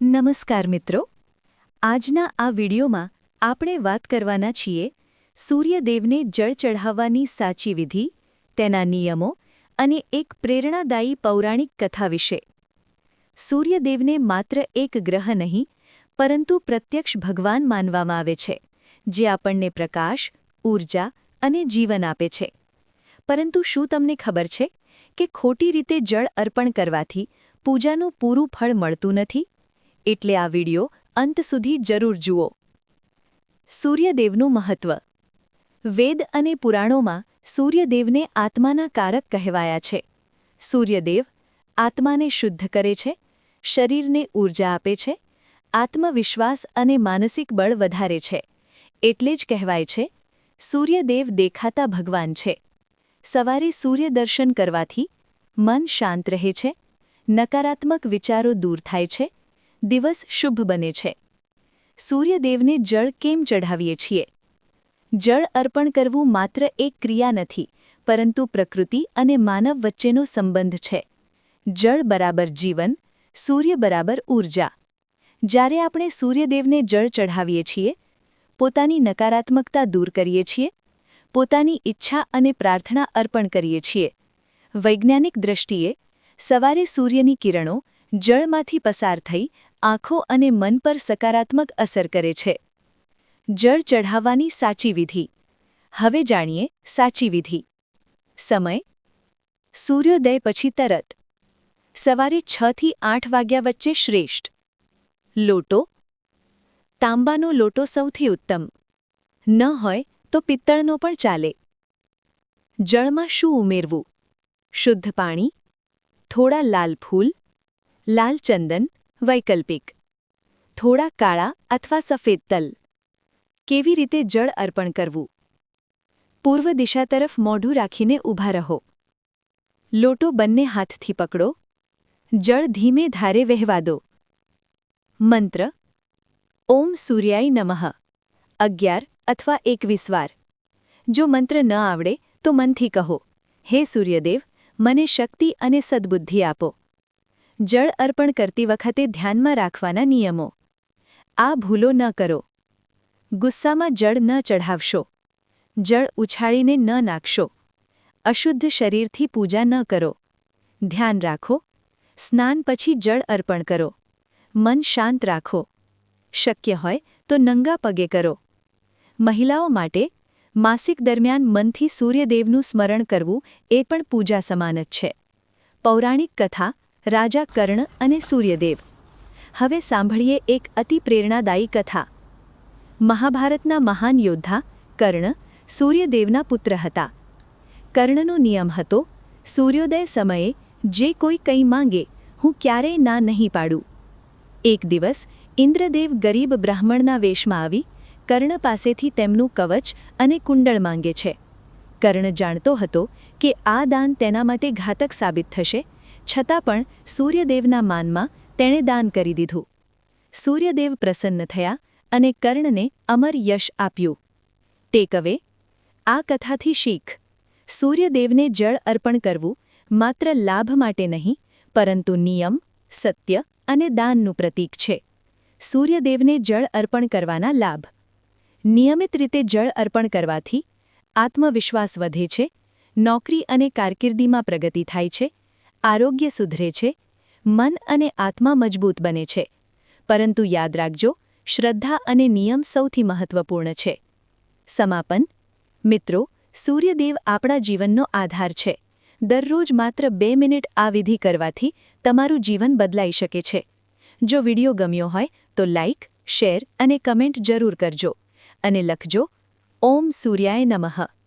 નમસ્કાર મિત્રો. આજના આ વિડીયોમાં આપણે વાત કરવાના છીએ સૂર્યદેવને જળ ચઢાવવાની સાચી વિધિ, તેના નિયમો અને એક પ્રેરણાદાયી પૌરાણિક કથા વિશે. સૂર્યદેવને માત્ર એક ગ્રહ નહીં, પરંતુ પ્રત્યક્ષ ભગવાન માનવામાં આવે છે, જે આપણને પ્રકાશ ઊર્જા અને જીવન આપે છે. પરંતુ શું તમને ખબર છે કે ખોટી રીતે જળ અર્પણ કરવાથી પૂજાનું પૂરું ફળ મળતું નથી? એટલે આ વિડિયો અંત સુધી જરૂર જુઓ. સૂર્યદેવનું મહત્વ. વેદ અને પુરાણોમાં સૂર્યદેવને આત્માના કારક કહેવાયા છે. સૂર્યદેવ આત્માને શુદ્ધ કરે છે, શરીરને ઊર્જા આપે છે, આત્મવિશ્વાસ અને માનસિક બળ વધારે છે. એટલે જ કહેવાય છે, સૂર્યદેવ દેખાતા ભગવાન છે. સવારે સૂર્યદર્શન કરવાથી મન શાંત રહે છે, નકારાત્મક વિચારો દૂર થાય છે દિવસ શુભ બને છે. સૂર્યદેવને જળ કેમ ચઢાવીએ છીએ? જળ અર્પણ કરવું માત્ર એક ક્રિયા નથી, પરંતુ પ્રકૃતિ અને માનવ વચ્ચેનો સંબંધ છે. જળ બરાબર જીવન, સૂર્ય બરાબર ઊર્જા જ્યારે આપણે સૂર્યદેવને જળ ચઢાવીએ છીએ, પોતાની નકારાત્મકતા દૂર કરીએ છીએ, પોતાની ઈચ્છા અને પ્રાર્થના અર્પણ કરીએ છીએ. વૈજ્ઞાનિક દ્રષ્ટિએ, સવારે સૂર્યની કિરણો જળમાંથી પસાર થઈ આંખો અને મન પર સકારાત્મક અસર કરે છે. જળ ચઢાવવાની સાચી વિધિ. હવે જાણીએ સાચી વિધિ. સમય. સૂર્યોદય પછી તરત. સવારે છ થી આઠ વાગ્યા વચ્ચે શ્રેષ્ઠ. લોટો. તાંબાનો લોટો સૌથી ઉત્તમ. ન હોય તો પિત્તળનો પણ ચાલે. જળમાં શું ઉમેરવું? શુદ્ધ પાણી. થોડા લાલ ફૂલ. લાલ ચંદન. વૈકલ્પિક. થોડા કાળા અથવા સફેદ તલ. કેવી રીતે જળ અર્પણ કરવું? પૂર્વ દિશા તરફ મોઢું રાખીને ઊભા રહો. લોટો બંને હાથથી પકડો. જળ ધીમે ધારે વહેવા દો. મંત્ર. ઓમ સૂર્યાય નમઃ. અગિયાર અથવા એકવીસ વાર. જો મંત્ર ન આવડે તો મનથી કહો, હે સૂર્યદેવ, મને શક્તિ અને સદ્બુદ્ધિ આપો. જળ અર્પણ કરતી વખતે ધ્યાનમાં રાખવાના નિયમો. આ ભૂલો ન કરો. ગુસ્સામાં જળ ન ચઢાવશો. જળ ઉછાળીને ન નાખશો. અશુદ્ધ શરીરથી પૂજા ન કરો. ધ્યાન રાખો. સ્નાન પછી જળ અર્પણ કરો. મન શાંત રાખો. શક્ય હોય તો નંગા પગે કરો. મહિલાઓ માટે માસિક દરમિયાન મનથી સૂર્યદેવનું સ્મરણ કરવું એ પણ પૂજા સમાન જ છે. પૌરાણિક કથા રાજા કર્ણ અને સૂર્યદેવ. હવે સાંભળીએ એક અતિ પ્રેરણાદાયી કથા. મહાભારતના મહાન યોદ્ધા કર્ણ સૂર્યદેવના પુત્ર હતા. કર્ણનો નિયમ હતો, સૂર્યોદય સમયે જે કોઈ કંઈ માંગે, હું ક્યારેય ના નહીં પાડું. એક દિવસ ઇન્દ્રદેવ ગરીબ બ્રાહ્મણના વેશમાં આવી, કર્ણ પાસેથી તેમનું કવચ અને કુંડળ માંગે છે. કર્ણ જાણતો હતો કે આ દાન તેના માટે ઘાતક સાબિત થશે છતાં પણ સૂર્યદેવના માનમાં તેણે દાન કરી દીધું. સૂર્યદેવ પ્રસન્ન થયા અને કર્ણને અમર યશ આપ્યું. ટેકવે, આ કથાથી શીખ. સૂર્યદેવને જળ અર્પણ કરવું માત્ર લાભ માટે નહીં, પરંતુ નિયમ, સત્ય અને દાનનું પ્રતીક છે. સૂર્યદેવને જળ અર્પણ કરવાના લાભ. નિયમિત રીતે જળ અર્પણ કરવાથી આત્મવિશ્વાસ વધે છે, નોકરી અને કારકિર્દીમાં પ્રગતિ થાય છે આરોગ્ય સુધરે છે, મન અને આત્મા મજબૂત બને છે. પરંતુ યાદ રાખજો, શ્રદ્ધા અને નિયમ સૌથી મહત્વપૂર્ણ છે. સમાપન. મિત્રો, સૂર્યદેવ આપણા જીવનનો આધાર છે. દરરોજ માત્ર બે મિનિટ આ વિધિ કરવાથી તમારું જીવન બદલાઈ શકે છે. જો વિડિયો ગમ્યો હોય, તો લાઇક શેર અને કમેન્ટ જરૂર કરજો. અને લખજો, ઓમ સૂર્યાય નમઃ.